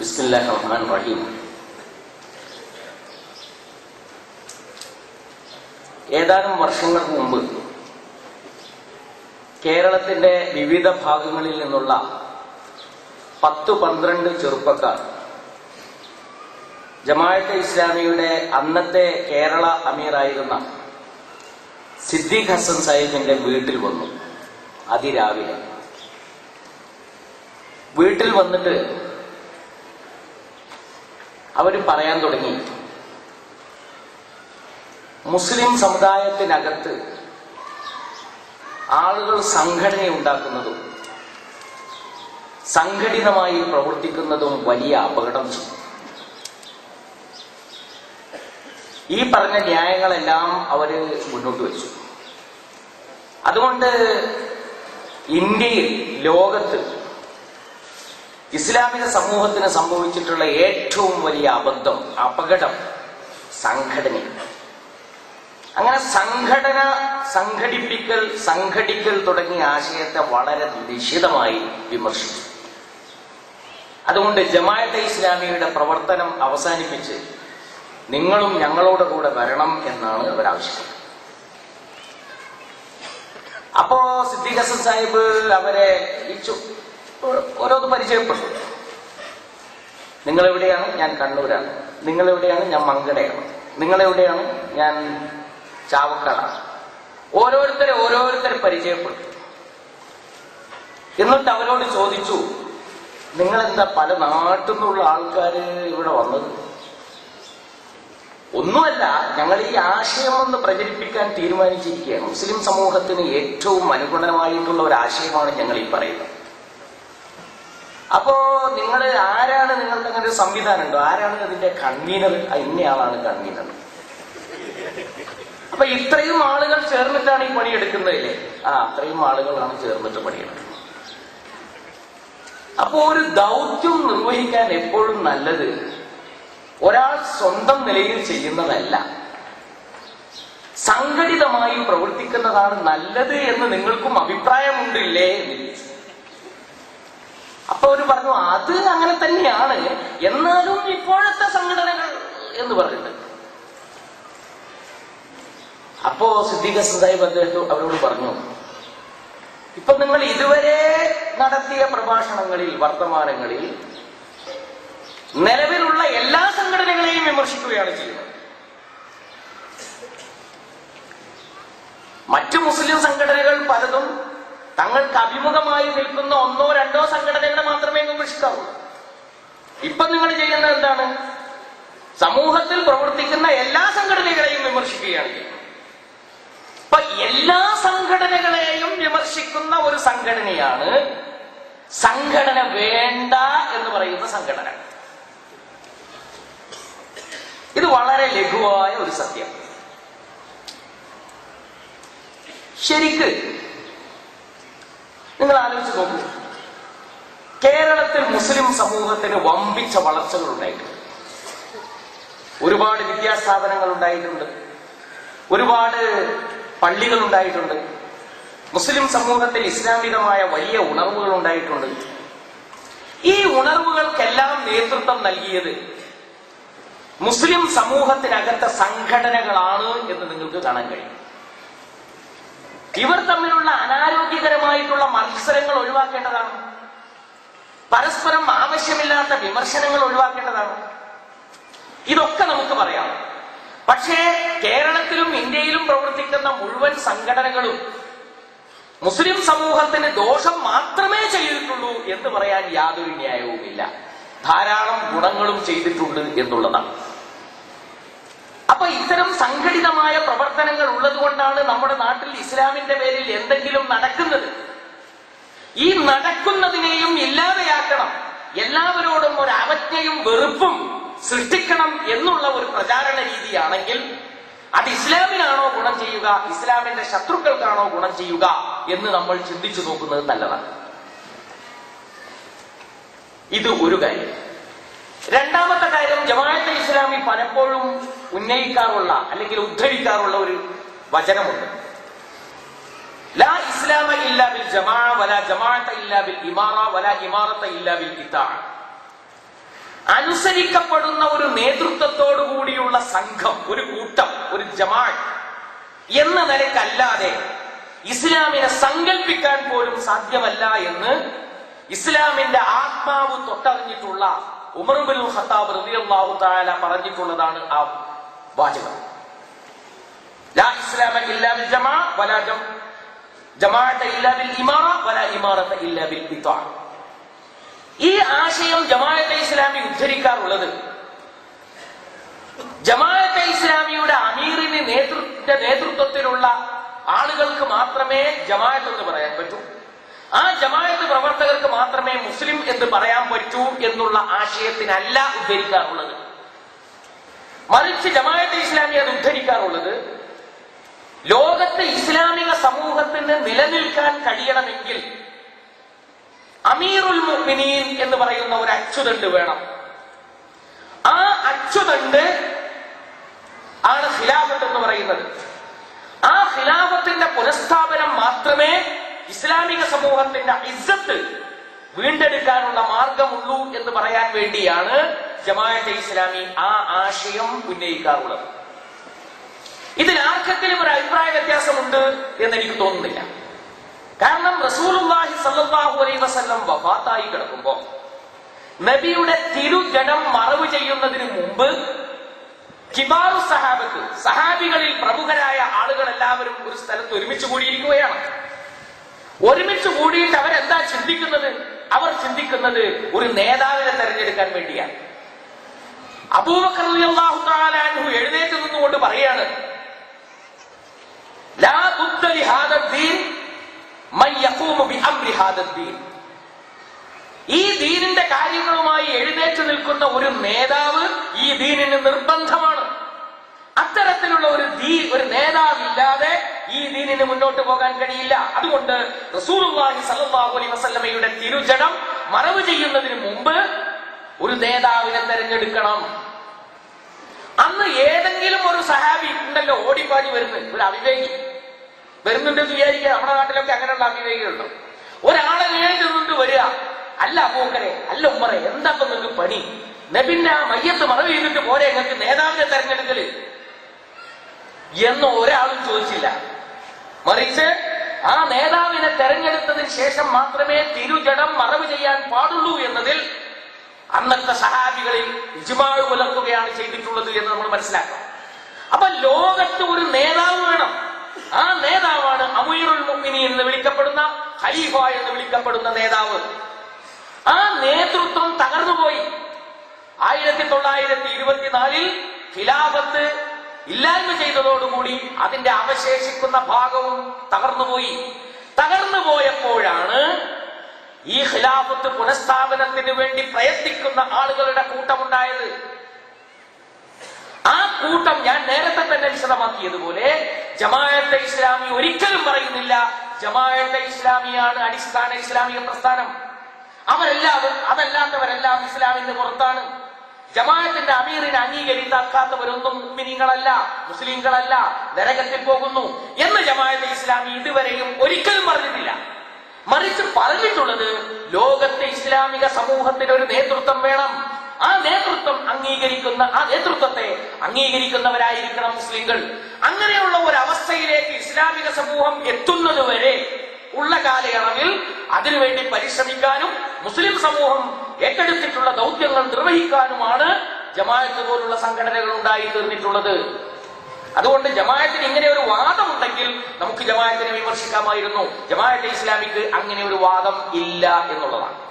ബിസ്മില്ലാഹി റഹ്മാൻ റഹീം ഏതാനും വർഷങ്ങൾക്ക് മുമ്പ് കേരളത്തിന്റെ വിവിധ ഭാഗങ്ങളിൽ നിന്നുള്ള പത്ത് പന്ത്രണ്ട് ചെറുപ്പക്കാർ ജമാഅത്തെ ഇസ്ലാമിയുടെ അന്നത്തെ കേരള അമീറായിരുന്ന സിദ്ദീഖ് ഹസൻ സാഹിബിന്റെ വീട്ടിൽ വന്നു. അതിരാവിലെ. വീട്ടിൽ വന്നിട്ട് അവർ പറയാൻ തുടങ്ങി. മുസ്ലിം സമുദായത്തിനകത്ത് ആളുകൾ സംഘടന ഉണ്ടാക്കുന്നതും സംഘടിതമായി പ്രവർത്തിക്കുന്നതും വലിയ അപകടം ഈ പറഞ്ഞ ന്യായങ്ങളെല്ലാം അവർ മുന്നോട്ട് വെച്ചു. അതുകൊണ്ട് ഇന്ത്യയിൽ ലോകത്ത് ഇസ്ലാമിക സമൂഹത്തിന് സംഭവിച്ചിട്ടുള്ള ഏറ്റവും വലിയ അബദ്ധം അപകടം സംഘടന. അങ്ങനെ സംഘടന സംഘടിപ്പിക്കൽ സംഘടിക്കൽ തുടങ്ങിയ ആശയത്തെ വളരെ നിശിതമായി വിമർശിച്ചു. അതുകൊണ്ട് ജമാഅത്തെ ഇസ്ലാമിയുടെ പ്രവർത്തനം അവസാനിപ്പിച്ച് നിങ്ങളും ഞങ്ങളോട് കൂടെ വരണം എന്നാണ് അവർ ആവശ്യപ്പെട്ടത് അപ്പോ സിദ്ദീഖ് ഹസൻ സാഹിബ് അവരെ ഇച്ചു ഓരോന്ന് പരിചയപ്പെട്ടു. നിങ്ങളെവിടെയാണ് ഞാൻ കണ്ണൂരാണ്. നിങ്ങളെവിടെയാണ് ഞാൻ മങ്കടയാണ്. നിങ്ങളെവിടെയാണ് ഞാൻ ചാവക്കാടാണ്. ഓരോരുത്തരെ ഓരോരുത്തരെ പരിചയപ്പെട്ടു. എന്നിട്ട് അവരോട് ചോദിച്ചു നിങ്ങളെന്താ പല നാട്ടിൽ നിന്നുള്ള ആൾക്കാർ ഇവിടെ വന്നത്? ഒന്നുമല്ല ഞങ്ങൾ ഈ ആശയം ഒന്ന് പ്രചരിപ്പിക്കാൻ തീരുമാനിച്ചിരിക്കുകയാണ്. മുസ്ലിം സമൂഹത്തിന് ഏറ്റവും അനുഗുണമായിട്ടുള്ള ഒരു ആശയമാണ് ഞങ്ങൾ ഈ പറയുന്നത്. അപ്പോ നിങ്ങൾ ആരാണ് നിങ്ങളുടെ അങ്ങനെ ഒരു സംവിധാനം ഉണ്ടോ? ആരാണ് അതിന്റെ കൺവീനർ? ഇന്നയാളാണ് കൺവീനർ. അപ്പൊ ഇത്രയും ആളുകൾ ചേർന്നിട്ടാണ് ഈ പണിയെടുക്കുന്നതില്ലേ ആ അത്രയും ആളുകളാണ് ചേർന്നിട്ട് പണിയെടുക്കുന്നത് അപ്പോ ഒരു ദൗത്യം നിർവഹിക്കാൻ എപ്പോഴും നല്ലത് ഒരാൾ സ്വന്തം നിലയിൽ ചെയ്യുന്നതല്ല. സംഘടിതമായി പ്രവർത്തിക്കുന്നതാണ് നല്ലത് എന്ന് നിങ്ങൾക്കും അഭിപ്രായമുണ്ടില്ലേ. അപ്പൊ അവർ പറഞ്ഞു അത് അങ്ങനെ തന്നെയാണ്. എന്നാലും ഇപ്പോഴത്തെ സംഘടനകൾ എന്ന് പറഞ്ഞിട്ട്. അപ്പോ സിദ്ദീഖ് സാഹിബ് അദ്ദേഹം അവരോട് പറഞ്ഞു ഇപ്പൊ നിങ്ങൾ ഇതുവരെ നടത്തിയ പ്രഭാഷണങ്ങളിൽ വർത്തമാനങ്ങളിൽ നിലവിലുള്ള എല്ലാ സംഘടനകളെയും വിമർശിക്കുകയാണ് ചെയ്യുന്നത്. മറ്റു മുസ്ലിം സംഘടനകൾ പലതും തങ്ങൾക്ക് അഭിമുഖമായി നിൽക്കുന്ന ഒന്നോ രണ്ടോ സംഘടനകളെ മാത്രമേ വിമർശിക്കാവൂ ഇപ്പൊ നിങ്ങൾ ചെയ്യുന്നത് എന്താണ്? സമൂഹത്തിൽ പ്രവർത്തിക്കുന്ന എല്ലാ സംഘടനകളെയും വിമർശിക്കുകയാണ് ഇപ്പൊ എല്ലാ സംഘടനകളെയും വിമർശിക്കുന്ന ഒരു സംഘടനയാണ് സംഘടന വേണ്ട എന്ന് പറയുന്ന സംഘടന. ഇത് വളരെ ലഘുവായ ഒരു സത്യം. ശരിക്ക് നിങ്ങൾ ആലോചിച്ച് നോക്കൂ. കേരളത്തിൽ മുസ്ലിം സമൂഹത്തിന് വമ്പിച്ച വളർച്ചകൾ ഉണ്ടായിട്ടുണ്ട് ഒരുപാട് വിദ്യാസ്ഥാപനങ്ങൾ ഉണ്ടായിട്ടുണ്ട്. ഒരുപാട് പള്ളികൾ ഉണ്ടായിട്ടുണ്ട്. മുസ്ലിം സമൂഹത്തിൽ ഇസ്ലാമികമായ വലിയ ഉണർവുകൾ ഉണ്ടായിട്ടുണ്ട്. ഈ ഉണർവുകൾക്കെല്ലാം നേതൃത്വം നൽകിയത് മുസ്ലിം സമൂഹത്തിനകത്തെ സംഘടനകളാണ് എന്ന് നിങ്ങൾക്ക് കാണാൻ കഴിയും. ഇവർ തമ്മിലുള്ള അനാരോഗ്യകരമായിട്ടുള്ള മത്സരങ്ങൾ ഒഴിവാക്കേണ്ടതാണ്. പരസ്പരം ആവശ്യമില്ലാത്ത വിമർശനങ്ങൾ ഒഴിവാക്കേണ്ടതാണ്. ഇതൊക്കെ നമുക്ക് പറയാം. പക്ഷേ കേരളത്തിലും ഇന്ത്യയിലും പ്രവർത്തിക്കുന്ന മുഴുവൻ സംഘടനകളും മുസ്ലിം സമൂഹത്തിന് ദോഷം മാത്രമേ ചെയ്തിട്ടുള്ളൂ എന്ന് പറയാൻ യാതൊരു ന്യായവുമില്ല. ധാരാളം ഗുണങ്ങളും ചെയ്തിട്ടുണ്ട് എന്നുള്ളതാണ്. അപ്പൊ ഇത്തരം സംഘടിതമായ പ്രവർത്തനങ്ങൾ ഉള്ളതുകൊണ്ടാണ് നമ്മുടെ നാട്ടിൽ ഇസ്ലാമിന്റെ പേരിൽ എന്തെങ്കിലും നടക്കുന്നത്. ഈ നടക്കുന്നതിനെയും ഇല്ലാതെയാക്കണം. എല്ലാവരോടും ഒരു അവജ്ഞയും വെറുപ്പും സൃഷ്ടിക്കണം എന്നുള്ള ഒരു പ്രചാരണ രീതിയാണെങ്കിൽ അത് ഇസ്ലാമിനാണോ ഗുണം ചെയ്യുക ഇസ്ലാമിന്റെ ശത്രുക്കൾക്കാണോ ഗുണം ചെയ്യുക എന്ന് നമ്മൾ ചിന്തിച്ചു നോക്കുന്നത് നല്ലതാണ്. ഇത് ഒരു കാര്യം. രണ്ടാമത്തെ കാര്യം ജമാഅത്തെ ഇസ്ലാമി പലപ്പോഴും ഉന്നയിക്കാറുള്ള അല്ലെങ്കിൽ ഉദ്ധരിക്കാറുള്ള ഒരു വചനമുണ്ട്. ലാ ഇസ്ലാമ ഇല്ല ബിൽ ജമാ വല ജമാഅത്ത ഇല്ല ബിൽ ഇമാറ വല ഇമാറത്ത ഇല്ല ബിൽ കിതാ. അനുസരിക്കപ്പെടുന്ന ഒരു നേതൃത്വത്തോടു കൂടിയുള്ള സംഘം ഒരു കൂട്ടം ഒരു ജമാഅത്ത് എന്ന നിലക്കല്ലാതെ ഇസ്ലാമിനെ സങ്കല്പിക്കാൻ പോലും സാധ്യമല്ല എന്ന് ഇസ്ലാമിന്റെ ആത്മാവ് തൊട്ടറിഞ്ഞിട്ടുള്ള ഉമർബുൽ ഖത്താബ് റളിയല്ലാഹു തആല പറഞ്ഞിട്ടുള്ളതാണ് ആ വാചകം. ലാ ഇസ്ലാമ ബിൽ വലാ ജം ബിൽ ഇമാറ വലാ ബിൽ ബിത്അ ഈ ആശയം ജമാഅത്തെ ഇസ്ലാമി ഉദ്ധരിക്കാറുള്ളത് ജമാഅത്തെ ഇസ്ലാമിയുടെ അമീറിന് നേതൃത്വ നേതൃത്വത്തിലുള്ള ആളുകൾക്ക് മാത്രമേ ജമാഅത്ത് എന്ന് പറയാൻ പറ്റൂ. ആ ജമായത്ത് പ്രവർത്തകർക്ക് മാത്രമേ മുസ്ലിം എന്ന് പറയാൻ പറ്റൂ എന്നുള്ള ആശയത്തിനല്ല ഉദ്ധരിക്കാറുള്ളത്. മറിച്ച് ജമായത്ത് ഇസ്ലാമി അത് ഉദ്ധരിക്കാറുള്ളത് ലോകത്ത് ഇസ്ലാമിക സമൂഹത്തിന് നിലനിൽക്കാൻ കഴിയണമെങ്കിൽ അമീറുൽ മുഅ്മിനീൻ എന്ന് പറയുന്ന ഒരു അച്ചുതണ്ട് വേണം. ആ അച്ചുതണ്ട് ആണ് ഖിലാഫത്ത് എന്ന് പറയുന്നത്. ആ ഖിലാഫത്തിന്റെ പുനഃസ്ഥാപനം മാത്രമേ ഇസ്ലാമിക സമൂഹത്തിന്റെ ഇസ്സത്ത് വീണ്ടെടുക്കാനുള്ള മാർഗമുള്ളൂ എന്ന് പറയാൻ വേണ്ടിയാണ് ജമാഅത്തെ ഇസ്ലാമി ആ ആശയം ഉന്നയിക്കാറുള്ളത്. ഇതിൽ ആർക്കെങ്കിലും ഒരു അഭിപ്രായ വ്യത്യാസമുണ്ട് എന്ന് എനിക്ക് തോന്നുന്നില്ല. കാരണം റസൂലുള്ളാഹി സല്ലല്ലാഹു അലൈഹി വസല്ലം വഫാത്തായി കിടക്കുമ്പോൾ നബിയുടെ തിരുജടം മറവ് ചെയ്യുന്നതിന് മുമ്പ് കിബാറു സഹാബത്ത് സഹാബികളിൽ പ്രമുഖരായ ആളുകൾ എല്ലാവരും ഒരു സ്ഥലത്ത് ഒരുമിച്ച് കൂടിയിരിക്കുകയാണ്. ഒരുമിച്ച് കൂടിയിട്ട് അവരെന്താ ചിന്തിക്കുന്നത്? അവർ ചിന്തിക്കുന്നത് ഒരു നേതാവിനെ തെരഞ്ഞെടുക്കാൻ വേണ്ടിയാണ്. അബൂബക്കർ അൻഹു എഴുന്നേറ്റ് നിന്നുകൊണ്ട് പറയാണ് ഈ ദീനിന്റെ കാര്യങ്ങളുമായി എഴുന്നേറ്റ് നിൽക്കുന്ന ഒരു നേതാവ് ഈ ദീനിന് നിർബന്ധമാണ്. അത്തരത്തിലുള്ള ഒരു ദീ ഒരു നേതാവില്ലാതെ ഈ ദീനിന് മുന്നോട്ട് പോകാൻ കഴിയില്ല. അതുകൊണ്ട് റസൂലുള്ളാഹി സല്ലല്ലാഹു അലൈഹി വസല്ലമയുടെ തിരുജനം മറവ് ചെയ്യുന്നതിന് മുമ്പ് ഒരു നേതാവിനെ തെരഞ്ഞെടുക്കണം. അന്ന് ഏതെങ്കിലും ഒരു സഹാബി ഉണ്ടല്ലോ ഓടിപ്പാടി വരുന്നത്. ഒരു അവിവേകി. വരുന്നുണ്ടെന്ന് വിചാരിക്കുക നമ്മുടെ നാട്ടിലൊക്കെ അങ്ങനെയുള്ള അവിവേകികളുണ്ടോ. ഒരാളെ നേരിട്ട് വരിക. അല്ല അപ്പൂക്കരെ അല്ല ഉമ്മറെ എന്താ നിങ്ങൾക്ക് പണി? നബിന്റെ ആ മയ്യത്ത് മറവ് ചെയ്തിട്ട് പോരെ നിങ്ങൾക്ക് നേതാവിനെ തെരഞ്ഞെടുക്കൽ? എന്ന് ഒരാളും ചോദിച്ചില്ല. മറിച്ച് ആ നേതാവിനെ തെരഞ്ഞെടുത്തതിന് ശേഷം മാത്രമേ തിരുജടം മറവ് ചെയ്യാൻ പാടുള്ളൂ എന്നതിൽ അന്നത്തെ സഹാബികളിൽ ഇജ്മാഴ് പുലർത്തുകയാണ് ചെയ്തിട്ടുള്ളത് എന്ന് നമ്മൾ മനസ്സിലാക്കാം അപ്പൊ ലോകത്ത് ഒരു നേതാവ് വേണം. ആ നേതാവാണ് അമുയറുൽ മുഅ്മിനീൻ എന്ന് വിളിക്കപ്പെടുന്ന ഖലീഫ എന്ന് വിളിക്കപ്പെടുന്ന നേതാവ്. ആ നേതൃത്വം തകർന്നുപോയി. ആയിരത്തി തൊള്ളായിരത്തി ഇരുപത്തിനാലിൽ ഖിലാഫത്ത് ഇല്ലായ്മ ചെയ്തതോടുകൂടി അതിന്റെ അവശേഷിക്കുന്ന ഭാഗവും തകർന്നുപോയി. തകർന്നു പോയപ്പോഴാണ് ഈ ഖിലാഫത്ത് പുനഃസ്ഥാപനത്തിന് വേണ്ടി പ്രയത്നിക്കുന്ന ആളുകളുടെ കൂട്ടമുണ്ടായത്. ആ കൂട്ടം ഞാൻ നേരത്തെ തന്നെ വിശദമാക്കിയതുപോലെ ജമാഅത്തെ ഇസ്ലാമി ഒരിക്കലും പറയുന്നില്ല ജമാഅത്തെ ഇസ്ലാമിയാണ് അടിസ്ഥാന ഇസ്ലാമിക പ്രസ്ഥാനം. അവരെല്ലാവരും അതല്ലാത്തവരെല്ലാം ഇസ്ലാമിന്റെ പുറത്താണ്. ജമാഅത്തിന്റെ അമീറിനെ അംഗീകരിക്കാത്തവരൊന്നും മുഅ്മിനീങ്ങളല്ല മുസ്ലിങ്ങളല്ല നരകത്തിൽ പോകുന്നു എന്ന് ജമാഅത്തെ ഇസ്ലാമി ഇതുവരെയും ഒരിക്കലും പറഞ്ഞിട്ടില്ല. മറിച്ച് പറഞ്ഞിട്ടുള്ളത് ലോകത്തെ ഇസ്ലാമിക സമൂഹത്തിന് ഒരു നേതൃത്വം വേണം. ആ നേതൃത്വം അംഗീകരിക്കുന്ന ആ നേതൃത്വത്തെ അംഗീകരിക്കുന്നവരായിരിക്കണം മുസ്ലിങ്ങൾ. അങ്ങനെയുള്ള ഒരു അവസ്ഥയിലേക്ക് ഇസ്ലാമിക സമൂഹം എത്തുന്നതുവരെ ഉള്ള കാലയളവിൽ അതിനുവേണ്ടി പരിശ്രമിക്കാനും മുസ്ലിം സമൂഹം ഏറ്റെടുത്തിട്ടുള്ള ദൗത്യങ്ങൾ നിർവഹിക്കാനുമാണ് ജമാഅത്ത് പോലുള്ള സംഘടനകൾ ഉണ്ടായി തീർന്നിട്ടുള്ളത് അതുകൊണ്ട് ജമാഅത്തിന് ഇങ്ങനെ ഒരു വാദമുണ്ടെങ്കിൽ നമുക്ക് ജമാഅത്തിനെ വിമർശിക്കാമായിരുന്നു. ജമാഅത്തെ ഇസ്ലാമിക്ക് അങ്ങനെ ഒരു വാദം ഇല്ല എന്നുള്ളതാണ്.